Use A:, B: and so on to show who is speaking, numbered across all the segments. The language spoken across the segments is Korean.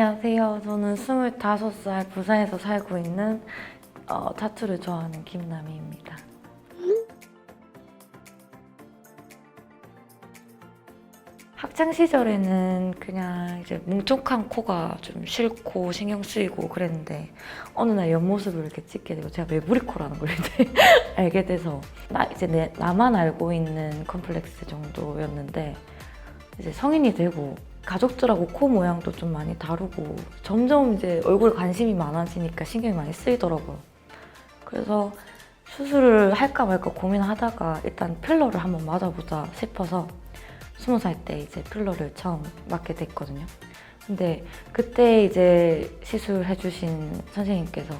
A: 안녕하세요. 저는 25살 부산에서 살고 있는 어, 타투를 좋아하는 김남희입니다. 학창 시절에는 그냥 이제 뭉툭한 코가 좀 싫고 신경 쓰이고 그랬는데 어느 날 옆모습을 이렇게 찍게 되고 제가 메부리코라는 걸 이제 알게 돼서 나 이제 내, 나만 알고 있는 컴플렉스 정도였는데 이제 성인이 되고 가족들하고 코 모양도 좀 많이 다르고 점점 이제 얼굴 관심이 많아지니까 신경이 많이 쓰이더라고요. 그래서 수술을 할까 말까 고민하다가 일단 필러를 한번 맞아보자 싶어서 스무 살때 이제 필러를 처음 맞게 됐거든요. 근데 그때 이제 시술해주신 선생님께서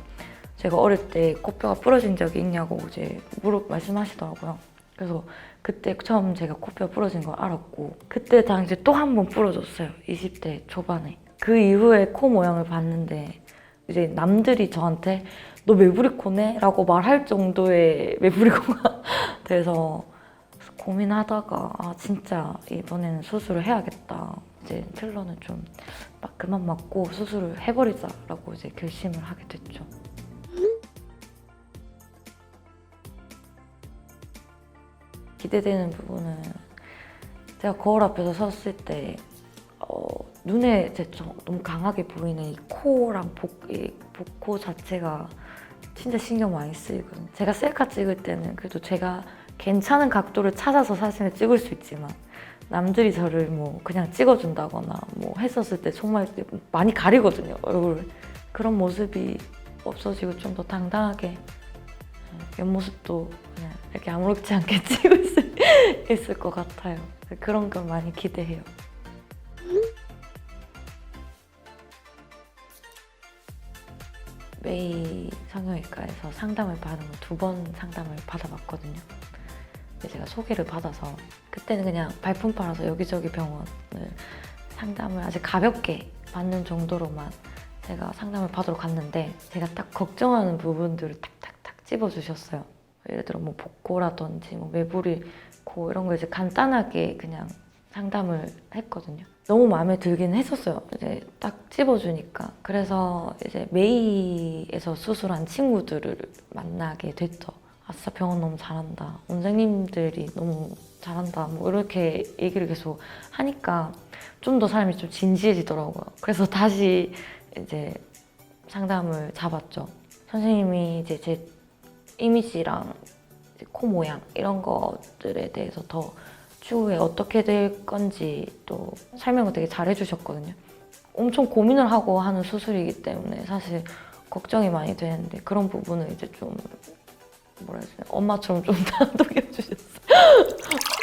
A: 제가 어릴 때 코뼈가 부러진 적이 있냐고 이제 물어 말씀하시더라고요. 그래서 그때 처음 제가 코뼈 부러진 걸 알았고 그때 당시에 또한 번 부러졌어요. 20대 초반에. 그 이후에 코 모양을 봤는데 이제 남들이 저한테 너 메부리코네? 라고 말할 정도의 메부리코가 돼서 고민하다가 아 진짜 이번에는 수술을 해야겠다. 이제 필러는 좀막 그만 맞고 수술을 해버리자라고 이제 결심을 하게 됐죠. 기대되는 부분은 제가 거울 앞에서 섰을 때 어, 눈에 제 저- 너무 강하게 보이는 이 코랑 복, 이 복코 자체가 진짜 신경 많이 쓰이거든요. 제가 셀카 찍을 때는 그래도 제가 괜찮은 각도를 찾아서 사진을 찍을 수 있지만 남들이 저를 뭐 그냥 찍어준다거나 뭐 했었을 때 정말 많이 가리거든요 얼굴 그런 모습이 없어지고 좀 더 당당하게 옆모습도 그냥 이렇게 아무렇지 않게 찍을 수 있을 것 같아요 그런 걸 많이 기대해요 메이 성형외과에서 상담을 받은 거두번 상담을 받아봤거든요. 제가 소개를 받아서 그때는 그냥 발품 팔아서 여기저기 병원을 상담을 아주 가볍게 받는 정도로만 제가 상담을 받으러 갔는데 제가 딱 걱정하는 부분들을 탁탁탁 찝어주셨어요. 예를 들어 뭐 복고라든지 뭐 매부리 코 이런 거 이제 간단하게 그냥 상담을 했거든요. 너무 마음에 들긴 했었어요. 이제 딱 찝어주니까. 그래서 이제 메이에서 수술한 친구들을 만나게 됐죠. 아싸 병원 너무 잘한다. 원장님들이 너무 잘한다. 뭐 이렇게 얘기를 계속 하니까 좀 더 사람이 좀 진지해지더라고요. 그래서 다시 이제 상담을 잡았죠. 선생님이 이제 제 이미지랑 코 모양 이런 것들에 대해서 더 추후에 어떻게 될 건지 또 설명을 되게 잘 해주셨거든요. 엄청 고민을 하고 하는 수술이기 때문에 사실 걱정이 많이 되는데 그런 부분을 이제 좀 뭐라 해야 되나 엄마처럼 좀 다독여 주셨어요.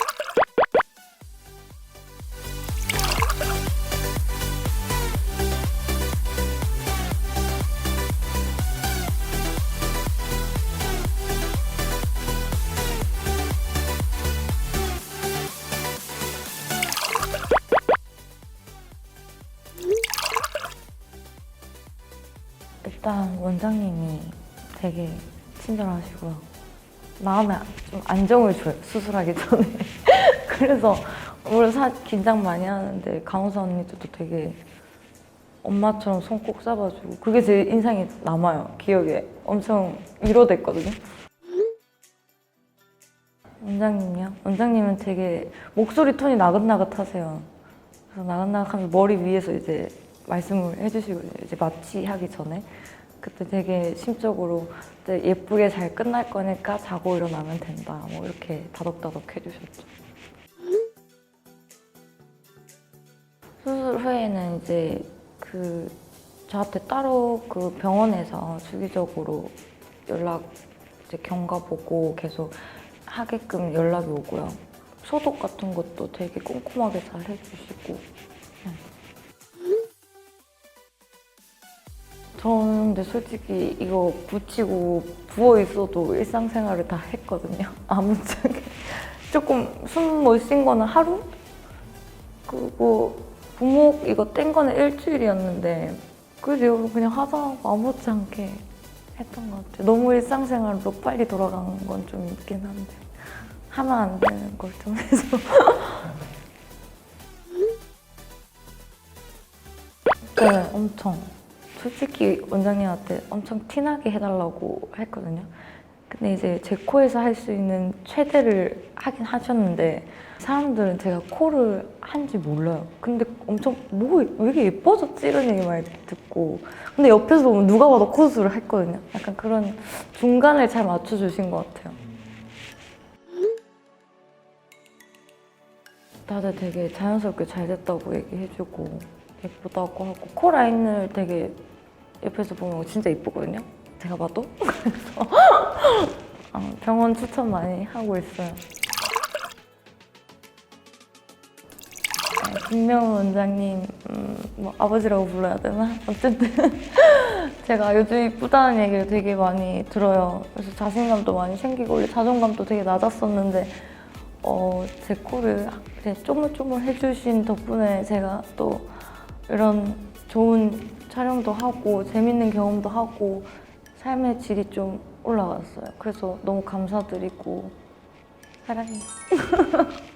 A: 일단 원장님이 되게 친절하시고요. 마음에 좀 안정을 줘요. 수술하기 전에. 그래서 물론 사 긴장 많이 하는데 강호사 언니들도 되게 엄마처럼 손 꼭 잡아주고 그게 제 인상에 남아요. 기억에 엄청 위로됐거든요. 원장님이요? 원장님은 되게 목소리 톤이 나긋나긋하세요. 그래서 나긋나긋하면 머리 위에서 이제 말씀을 해주시거든요. 이제 마취하기 전에. 그때 되게 심적으로 예쁘게 잘 끝날 거니까 자고 일어나면 된다. 뭐 이렇게 다독다독 해주셨죠. 수술 후에는 이제 그 저한테 따로 그 병원에서 주기적으로 연락 이제 경과 보고 계속 하게끔 연락이 오고요. 소독 같은 것도 되게 꼼꼼하게 잘 해주시고. 저는 근데 솔직히 이거 붙이고 부어 있어도 일상생활을 다 했거든요. 아무짝에 조금 숨 못 쉰 거는 하루? 그리고 부목 이거 뗀 거는 일주일이었는데 이거 그냥 하다 아무렇지 않게 했던 것 같아요. 너무 일상생활로 빨리 돌아가는 건좀 있긴 한데 하면 안 되는 걸 좀 해서 네, 엄청. 솔직히 원장님한테 엄청 티나게 해달라고 했거든요. 근데 이제 제 코에서 할 수 있는 최대를 하긴 하셨는데 사람들은 제가 코를 한지 몰라요. 근데 엄청 뭐 왜 이렇게 예뻐졌지 이런 얘기 많이 듣고 근데 옆에서 보면 누가 봐도 코수술을 했거든요. 약간 그런 중간을 잘 맞춰주신 것 같아요. 다들 되게 자연스럽게 잘 됐다고 얘기해주고 예쁘다고 하고 코 라인을 되게 옆에서 보면 진짜 예쁘거든요. 제가 봐도 그래서 어, 병원 추천 많이 하고 있어요. 네, 김명훈 원장님 음, 뭐 아버지라고 불러야 되나? 어쨌든 제가 요즘 이쁘다는 얘기를 되게 많이 들어요. 그래서 자신감도 많이 생기고 원래 자존감도 되게 낮았었는데 어, 제 코를 이렇게 쪼물쪼물 해주신 덕분에 제가 또 이런 좋은 촬영도 하고 재밌는 경험도 하고 삶의 질이 좀 올라갔어요. 그래서 너무 감사드리고 사랑해요.